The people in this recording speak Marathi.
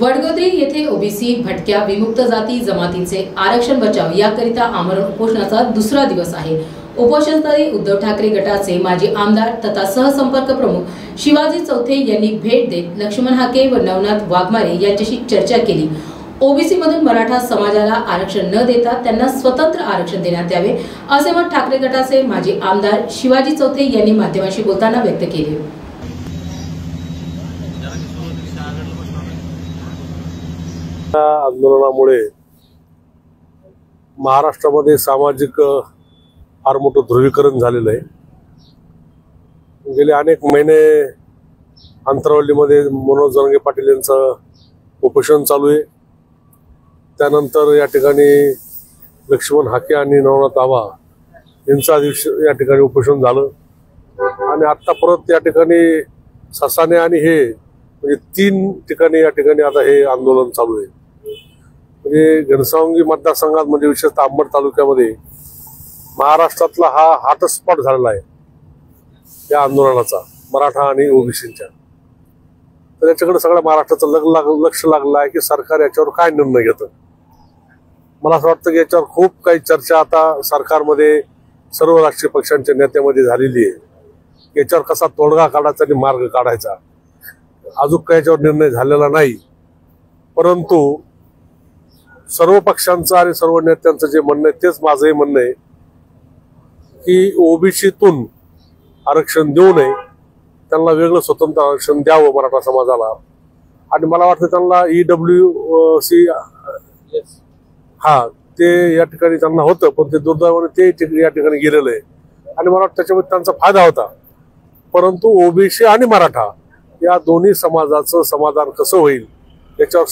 वडगोद्री येथे ओबीसी भटक्या विमुक्त जाती जमातींचे आरक्षण बचाव याकरिता आमरण उपोषणाचा दुसरा दिवस आहे. उपोषणस्थळी उद्धव ठाकरे गटाचे माजी आमदार तथा सहसंपर्क प्रमुख शिवाजी चौथे यांनी भेट देत लक्ष्मण हाके व नवनाथ वाघमारे यांच्याशी चर्चा केली. ओबीसी मधून मराठा समाजाला आरक्षण न देता त्यांना स्वतंत्र आरक्षण देण्यात यावे असे मत ठाकरे गटाचे माजी आमदार शिवाजी चौथे यांनी माध्यमांशी बोलताना व्यक्त केले या आंदोलनामुळे महाराष्ट्रामध्ये सामाजिक फार मोठं ध्रुवीकरण झालेलं आहे. गेले अनेक महिने अंतरावलीमध्ये मनोज जरंगे पाटील यांचं उपोषण चालू आहे. त्यानंतर या ठिकाणी लक्ष्मण हाके आणि नवनाथ आबा यांचा दिवशी या ठिकाणी उपोषण झालं. आणि आत्ता परत या ठिकाणी ससाने आणि हे म्हणजे तीन ठिकाणी या ठिकाणी आता हे आंदोलन चालू आहे. म्हणजे घनसावंगी मतदारसंघात म्हणजे विशेषतः अंबड तालुक्यामध्ये महाराष्ट्रातला हा हॉटस्पॉट झालेला आहे. या आंदोलनाचा मराठा आणि ओबीसींच्या. तर याच्याकडे सगळ्या महाराष्ट्राचं लग लाग लक्ष लागलं आहे की सरकार याच्यावर काय निर्णय घेतं. मला असं वाटतं की याच्यावर खूप काही चर्चा आता सरकारमध्ये सर्व राष्ट्रीय पक्षांच्या नेत्यामध्ये झालेली आहे. याच्यावर कसा तोडगा काढायचा आणि मार्ग काढायचा अजून काही याच्यावर निर्णय झालेला नाही. परंतु सर्व पक्षांचं आणि सर्व नेत्यांचं जे म्हणणं आहे तेच माझंही म्हणणं आहे की ओबीसीतून आरक्षण देऊ नये. त्यांना वेगळं स्वतंत्र आरक्षण द्यावं मराठा समाजाला. आणि मला वाटतं त्यांना ई डब्ल्यू सी हा ते या ठिकाणी त्यांना होतं पण ते दुर्दैवाने ते या ठिकाणी गेलेलं आहे. आणि मला वाटतं त्याच्यामध्ये त्यांचा फायदा होता. परंतु ओबीसी आणि मराठा या दोन्ही समाजाचं समाधान कसं होईल याच्यावर